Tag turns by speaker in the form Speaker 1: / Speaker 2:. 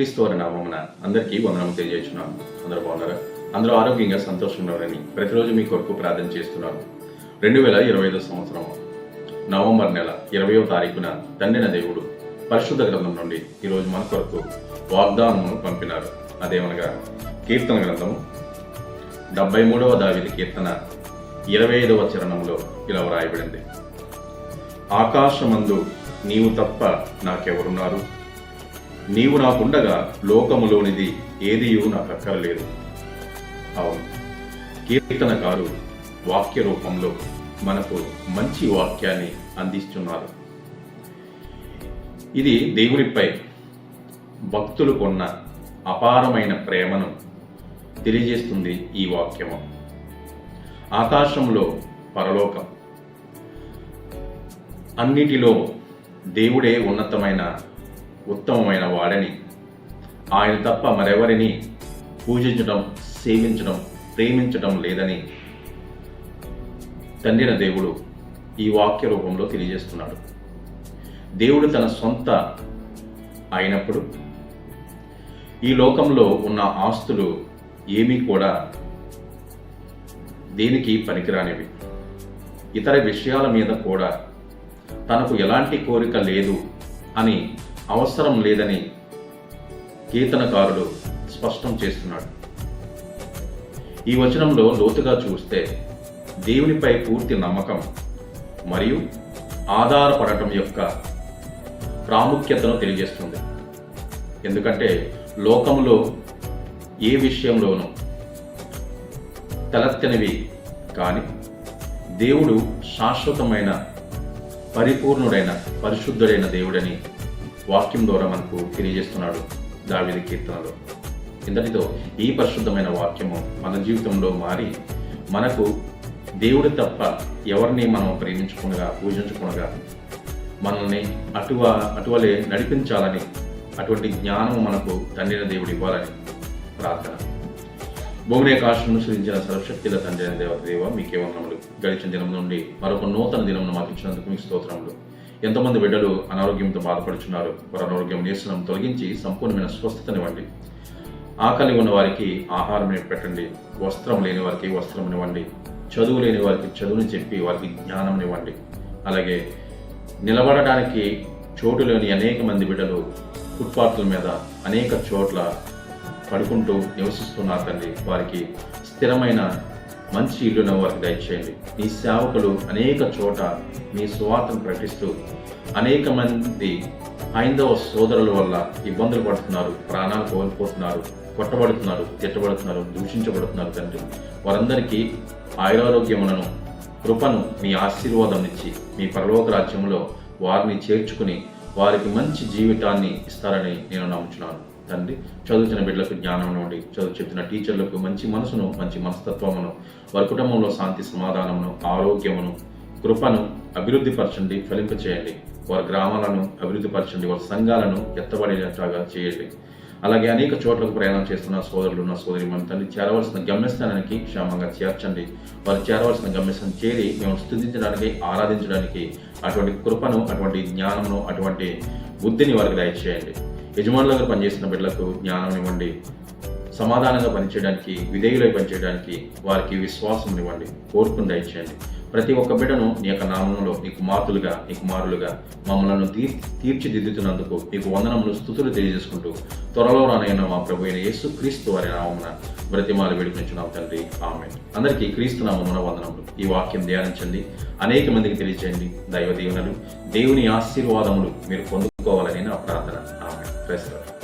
Speaker 1: క్రీస్తు వారి నామమున అందరికీ వందనం తెలియజేస్తున్నాను. అందరూ బాగున్నారా? అందరూ ఆరోగ్యంగా సంతోషంగా ప్రతిరోజు మీ కొరకు ప్రార్థన చేస్తున్నాను. రెండు వేల ఇరవై ఐదో సంవత్సరం నవంబర్ నెల ఇరవయో తారీఖున తండ్రిన దేవుడు పరిశుద్ధ గ్రంథం నుండి ఈరోజు మన కొరకు వాగ్దానమును పంపినారు. అదేమనగా కీర్తన గ్రంథము డెబ్బై మూడవ దావిది కీర్తన ఇరవై ఐదవ చరణంలో ఇలా వ్రాయబడింది. ఆకాశమందు నీవు తప్ప నాకెవరున్నారు? నీవు నాకుండగా లోకములోనిది ఏదియూ నాకు అక్కరలేదు అవును కీర్తనకారు వాక్య రూపంలో మనకు మంచి వాక్యాన్ని అందిస్తున్నారు ఇది దేవునిపై భక్తులు కొన్న అపారమైన ప్రేమను తెలియజేస్తుంది ఈ వాక్యము. ఆకాశంలో పరలోకం. అన్నిటిలో దేవుడే ఉన్నతమైన ఉత్తమమైన వాడని. ఆయన తప్ప మరెవరిని పూజించడం సేవించడం ప్రేమించడం లేదని తండ్రిన దేవుడు ఈ వాక్య రూపంలో తెలియజేస్తున్నాడు. దేవుడు తన సొంత అయినప్పుడు ఈ లోకంలో ఉన్న ఆస్తులు ఏమీ కూడా దేనికి పనికిరానివి. ఇతర విషయాల మీద కూడా తనకు ఎలాంటి కోరిక లేదు అని అవసరం లేదని కీర్తనకారుడు స్పష్టం చేస్తున్నాడు. ఈ వచనంలో లోతుగా చూస్తే దేవునిపై పూర్తి నమ్మకం మరియు ఆధారపడటం యొక్క ప్రాముఖ్యతను తెలియజేస్తుంది. ఎందుకంటే లోకంలో ఏ విషయంలోనూ తలెత్తనివి కానీ దేవుడు శాశ్వతమైన పరిపూర్ణుడైన పరిశుద్ధుడైన దేవుడని వాక్యం ద్వారా మనకు తెలియజేస్తున్నాడు దావిది కీర్తనలో. ఇంతటితో ఈ పరిశుద్ధమైన వాక్యము మన జీవితంలో మారి మనకు దేవుడు తప్ప ఎవరిని మనం ప్రేమించుకునగా పూజించుకునగా మనల్ని అటువ అటువలే నడిపించాలని అటువంటి జ్ఞానము మనకు తండ్రిన దేవుడు ఇవ్వాలని ప్రార్థన. భూమి ఆకాశం సృజించిన సర్వశక్తిల తండ్రి దేవ దేవ మీకే వందనములు. గడిచిన దినం నుండి మరొక నూతన దినమును మాకు ఇచ్చినందుకు మీకు స్తోత్రములు. ఎంతమంది బిడ్డలు అనారోగ్యంతో బాధపడుచున్నారు. వారి అనారోగ్యం నీరసనం తొలగించి సంపూర్ణమైన స్వస్థతనివ్వండి. ఆకలి ఉన్న వారికి ఆహారం పెట్టండి వస్త్రం లేని వారికి వస్త్రం ఇవ్వండి. చదువు లేని వారికి చదువుని చెప్పి వారికి జ్ఞానం ఇవ్వండి. అలాగే నిలబడడానికి చోటు లేని అనేక మంది బిడ్డలు ఫుట్పాత్ల మీద అనేక చోట్ల పడుకుంటూ నివసిస్తున్నారు తండ్రి. వారికి స్థిరమైన మంచి ఇల్లును వారికి దయచేయండి. మీ సేవకులు అనేక చోట మీ స్వార్థను ప్రకటిస్తూ అనేక మంది హైందవ సోదరుల వల్ల ఇబ్బందులు పడుతున్నారు ప్రాణాలు కోల్పోతున్నారు కొట్టబడుతున్నారు తిట్టబడుతున్నారు దూషించబడుతున్నారు తండ్రి. వారందరికీ ఆయురారోగ్యములను కృపను మీ ఆశీర్వాదం ఇచ్చి మీ పరలోక రాజ్యంలో వారిని చేర్చుకుని వారికి మంచి జీవితాన్ని ఇస్తారని నేను నమ్ముచున్నాను. తండ్రి చదువుతున్న బిడ్డలకు జ్ఞానం నుండి చదువు చెప్తున్న టీచర్లకు మంచి మనసును మంచి మనస్తత్వమును వారి కుటుంబంలో శాంతి సమాధానమును ఆరోగ్యమును కృపను అభివృద్ధి పరచండి ఫలింపచేయండి. వారి గ్రామాలను అభివృద్ధి పరచండి వారి సంఘాలను ఎత్తబడేటట్టుగా చేయండి. అలాగే అనేక చోట్లకు ప్రయాణం చేస్తున్న సోదరులు ఉన్న సోదరి మన తండ్రి చేరవలసిన గమ్యస్థానానికి క్షేమంగా చేర్చండి. వారు చేరవలసిన గమ్యస్థానం చేరి మేము స్థుతించడానికి ఆరాధించడానికి అటువంటి కృపను అటువంటి జ్ఞానమును అటువంటి బుద్ధిని వారికి దయచేయండి. యజమానులుగా పనిచేసిన బిడ్డలకు జ్ఞానం ఇవ్వండి. సమాధానంగా పనిచేయడానికి విధేయులై పనిచేయడానికి వారికి విశ్వాసం ఇవ్వండి. కోరుకుని దయచేయండి. ప్రతి ఒక్క బిడ్డను నీ యొక్క నామంలో నీ కుమార్తెలుగా నీ కుమారులుగా మమ్మలను తీర్ తీర్చిదిద్దుతున్నందుకు నీకు వందనములు స్థుతులు తెలియజేసుకుంటూ త్వరలో రానైన మా ప్రభు అయిన యేసు క్రీస్తు వారి నామమున బ్రతిమాలు వేడుకుంటున్నాం తండ్రి. ఆమె అందరికీ క్రీస్తు నామమున వందనములు. ఈ వాక్యం ధ్యానించండి. అనేక మందికి తెలియజేయండి దైవ దీవెనలు దేవుని ఆశీర్వాదములు మీరు పొందుకోవాలని నా ప్రార్థన. Best of.